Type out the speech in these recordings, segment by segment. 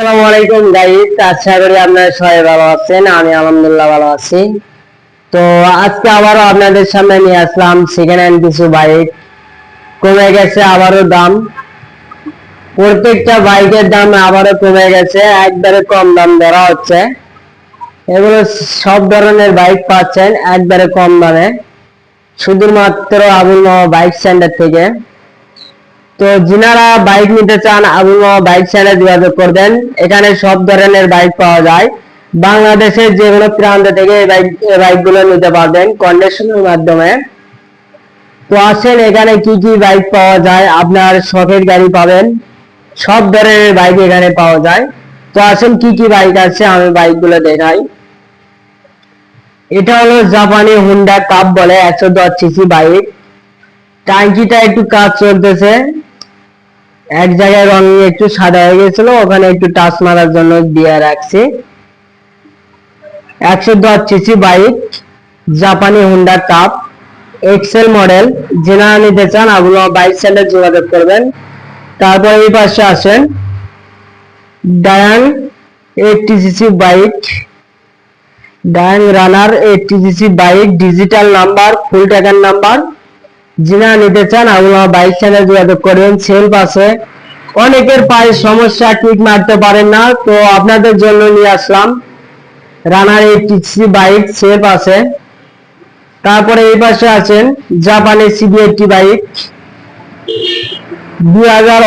আসসালামু আলাইকুম গাইস আশা করি আপনারা সবাই ভালো আছেন, আমি আলহামদুলিল্লাহ ভালো আছি। তো আজকে আবারও আপনাদের সামনে নিয়ে আসলাম সেকেন্ড হ্যান্ড কিছু বাইক কমে গেছে আবারও দাম। প্রত্যেকটা বাইকের দাম আবারও কমে গেছে, একবারে কম দাম ধরা হচ্ছে। এগুলো সব ধরনের বাইক পাচ্ছেন, একবারে কম দামে। শুধুমাত্র আবুল বাইক সেন্টার থেকে। তো যিনারা বাইক নিতে চান আবুল বাইক সেন্টারে যোগাযোগ করবেন। এখানে সব ধরনের বাইক পাওয়া যায়। বাংলাদেশের যে কোনো প্রান্ত থেকে বাইক বাইকগুলো নিতে পারবেন কন্ডিশনের মাধ্যমে। তো আসেন, এখানে কি কি বাইক পাওয়া যায়? আপনার শখের গাড়ি পাবেন। সব ধরনের বাইক এখানে পাওয়া যায়। তো আসেন, কি কি বাইক আছে? আমি বাইকগুলো দেখাই। এটা হলো জাপানি হুন্ডা কাপ বলে একশো দশ সিসি বাইক টাঙ্কিটা একটু কাজ চলতেছে। এক জায়গায় রং একটু সাদা হয়ে গেছিল, ওখানে একটু টাচ মারার জন্য দিয়ে রাখছি। একশো দশ সিসি বাইক, জাপানি হুন্ডা কাপ, এক্সেল মডেল যেনারা নিতে চান আপনি বাইক সেন্টার যোগাযোগ করবেন। তারপর এই পাশে আসেন Dayang eighty CC bike. Dayang runner eighty CC bike, digital number, full টাকার নাম্বার। যিনারা নিতে চান আপনারা বাইক চ্যানেল যোগাযোগ করবেন সেলফ আছে অনেকের পায়ে সমস্যা ঠিক মারতে পারেন না, তো আপনাদের জন্য নিয়ে আসলাম। রানার এইটটি বাইক সেলফ আছে তারপরে এই পাশে আছেন জাপানি সিবি এইটটি বাইক দুই হাজার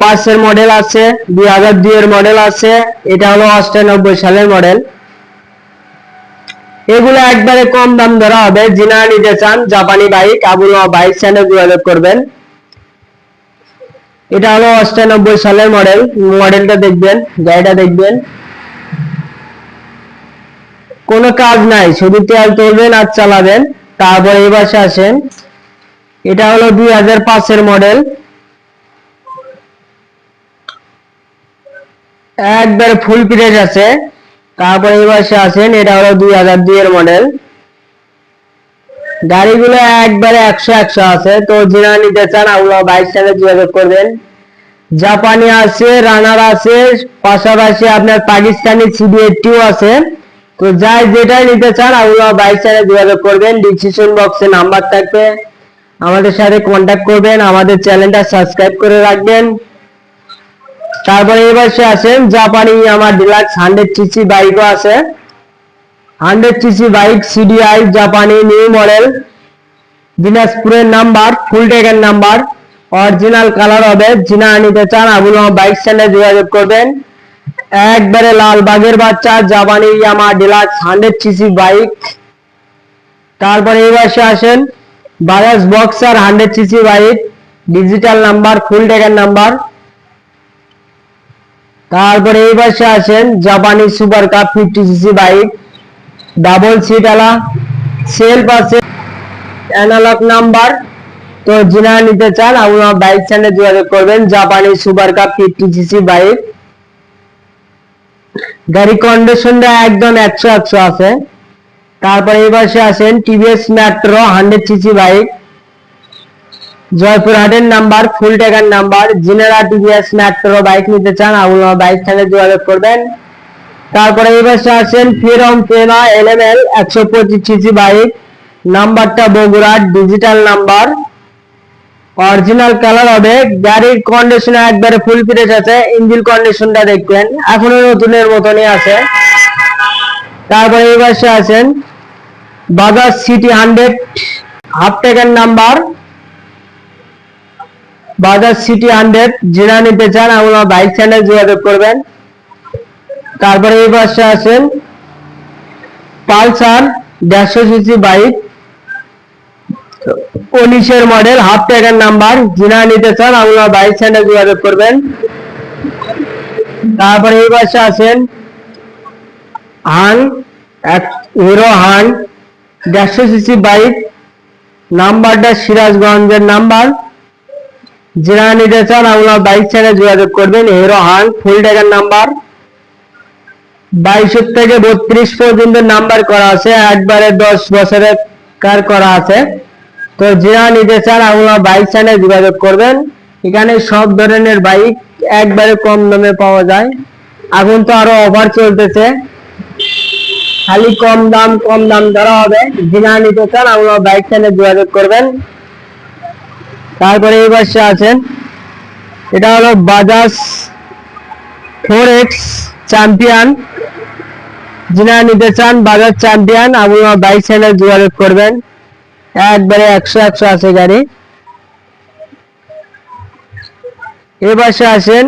পাঁচের মডেল আছে দুই হাজার দুই এর মডেল আছে, এটা হলো অষ্টানব্বই সালের মডেল এগুলো একবারে কম দাম ধরা হবে। যিনারা নিতে চান, জাপানি বাইক আবুল বাইক চ্যানেল যোগাযোগ করবেন। এটা হলো অষ্টানব্বই সালের মডেল মডেলটা দেখবেন, গাড়িটা দেখবেন। কোনো কাজ নাই, শুধু তেল তুলবেন আর চালাবেন। তারপরে এই পাশে আসেন। এটা হলো দুই হাজার পাঁচের মডেল একবার ফুল প্রেস আছে। তারপরে এই পাশে আছেন এটা হলো দুই হাজার দুই এর মডেল গাড়িগুলো একবারে একশো একশো আছে, তো যিনারা নিতে চান আপনারা বাইক সাথে যোগাযোগ করবেন। জাপানি আছে, রানার আছে, পাশাপাশি আপনার পাকিস্তানি সিডি এইটটিও আছে। তো যাই যেটাই নিতে চান আপনারা বাইক সাথে যোগাযোগ করবেন ডিসক্রিপশন বক্সে নাম্বার থাকবে। আমাদের সাথে কন্ট্যাক্ট করবেন, আমাদের চ্যানেলটা সাবস্ক্রাইব করে রাখবেন। তারপরে এই পাশে আছেন জাপানি আমার ডিলাক্স হান্ড্রেড সিসি বাইকও আছে। হান্ড্রেড সিসি বাইক সিডিআই জাপানি নিউ মডেল দিনাজপুরের নাম্বার ফুল টেকের নাম্বার অরিজিনাল কালার হবে। যিনা নিতে চান আবুল বাইক স্ট্যান্ডে যোগাযোগ করবেন। একবারে লাল বাগের বাচ্চা, জাপানি Yamaha deluxe hundred CC bike তারপরে এই পাশে আসেন, Bajaj boxer hundred CC bike digital number full টেকের number তারপরে এই পাশে আছেন জাপানি super cup fifty CC bike double seat আলা সেলফ আছে অ্যানালগ নাম্বার তো যিনারা নিতে চান, আপনারা বাইক চ্যানেলে যোগাযোগ করবেন, জাপানি super cup fifty CC bike গাড়ি কন্ডিশনটা একদম একশো একশো আছে। তারপরে এই পাশে আছেন TVS Metro hundred CC bike জয়পুরহাটের নাম্বার, ফুল নাম্বার। যিনারা টিভিএস মেট্রো বাইক নিতে চান আপনারা বাইক থেকে যোগাযোগ করবেন। তারপরে পাশে আছেন ফিরম ফেনা এলএমএল একশো পঁচিশ সিসি বাইক নাম্বারটা বগুড়ার ডিজিটাল নাম্বার। অরিজিনাল কালার হবে, গাড়ির কন্ডিশন একবারে ফুল ফিটেজ আছে ইঞ্জিন কন্ডিশনটা দেখবেন এখনও নতুনের মতনই আছে। তারপরে এই পাশে আছেন বাজাজ সিটি হান্ড্রেড হাফ টাকার নাম্বার। বাজাজ সিটি হান্ড্রেড যেটা নিতে চান আপনারা বাইক চ্যানেল যোগাযোগ করবেন। তারপরে এই পাশে আছেন পালসার দেড়শো সিসি বাইক উনিশের মডেল হাফ ট্যাগের নাম্বার যিনা নিতে চান আপনারা বাইক চ্যানেল যোগাযোগ করবেন। তারপরে এই পাশে আছেন হান, এক হিরো হান, দেড়শো সিসি বাইক নাম্বারটা সিরাজগঞ্জের নাম্বার। যারা নিতে চান আপনারা বাইক চ্যানেল যোগাযোগ করবেন হিরো হান ফুল ট্যাগের নাম্বার বাইশের থেকে বত্রিশ পর্যন্ত নাম্বার করা আছে একবারে দশ বছরের কার করা আছে তো যারা নিতে চান আপনারা বাইক চ্যানেল যোগাযোগ করবেন এখানে সব ধরনের বাইক একবারে কম দামে পাওয়া যায় এখন তো আরও অফার চলতেছে খালি কম দাম কম দাম ধরা হবে যিনা নিতে চান আপনারা বাইক চ্যানেলে যোগাযোগ করবেন তারপরে এই পাশে আছেন। এটা হলো বাজাজ ফোর এক্স চ্যাম্পিয়ন। যিনা নিতে চান বাজাজ চ্যাম্পিয়ন আপনারা বাইক চ্যানেলে যোগাযোগ করবেন। একবারে একশো একশো আছে গাড়ি। এ পাশে আসেন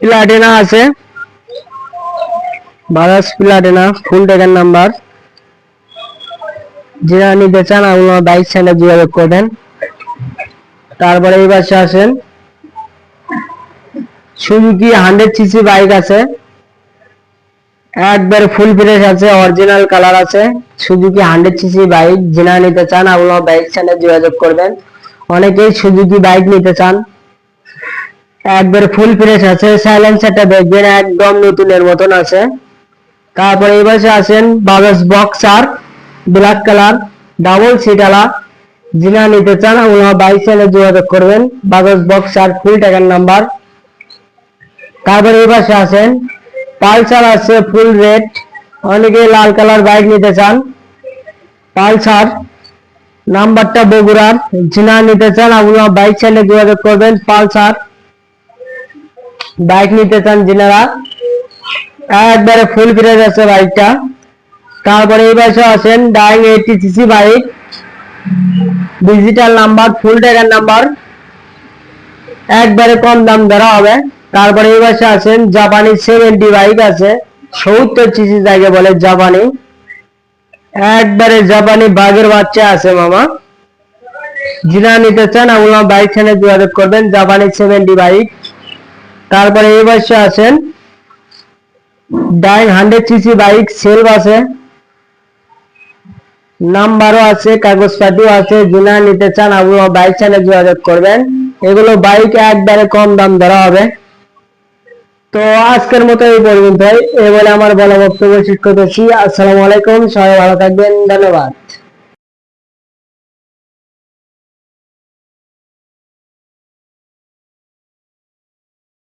প্লাটিনা আছে। বাজাজ প্লাটিনা, ফুল টাকার নাম্বার। যারা নিতে চান আপনারা বাইক চ্যানেলে যোগাযোগ করবেন। তারপরে এই পাশে আসেন। সুজুকি হান্ড্রেড সিসি বাইক আছে। একবার ফুল ফ্রেশ আছে অরিজিনাল কালার আছে। সুজুকি হান্ড্রেড সিসি বাইক যারা নিতে চান, আপনারা বাইক চ্যানেলে যোগাযোগ করবেন। অনেকেই সুজুকি বাইক নিতে চান। একবার ফুল ফ্রেশ আছে সাইলেন্সারটা দেখবেন, একদম নতুনের মতন আছে। তারপরে পাশে আছেন Bajaj boxer black colour double সিটালা যিনা নিতে চান ওনারা বাইক চ্যানেলে যোগাযোগ করবেন। বাগজ বক্স আর ফুল টাকার নাম্বার। তারপরে এই পাশে আছেন। পালসার আছে ফুল রেড। অনেকে লাল কালার বাইক নিতে চান। পালসার, নাম্বারটা বগুড়ার। যিনা নিতে চান আপনারা বাইক চ্যানেলে যোগাযোগ করবেন। পালসার, বাইক নিতে চান যিনারা একবারে ফুল ফ্রেশ আছে বাইকটা। তারপরে এই পাশে আছেন, Dayang eighty CC bike. Digital number full টাকার নাম্বার একবারে কম দাম ধরা হবে। তারপরে এই পাশে আছেন জাপানি সেভেন্টি বাইক আছে। সত্তর সিসি যাকে বলে জাপানি একবারে জাপানি বাঘের বাচ্চা আছে, মামা। যিনা নিতে চান বাইক চ্যানেলে যোগাযোগ করবেন জাপানি সেভেন্টি বাইক তারপরে এই পাশে আছেন Dayang hundred CC bike self আছে। নাম্বারও আছে, কাগজপাতিও আছে, যিনা নিতে চান আপনারা বাইক চ্যানেলে যোগাযোগ করবেন। এগুলো বাইক একবারে কম দাম ধরা হবে। তো আজকের মতো এই পর্যন্ত এই বলে আমার বলা বক্তব্য শেষ করতেছি। আসসালামু আলাইকুম। সবাই ভালো থাকবেন। ধন্যবাদ।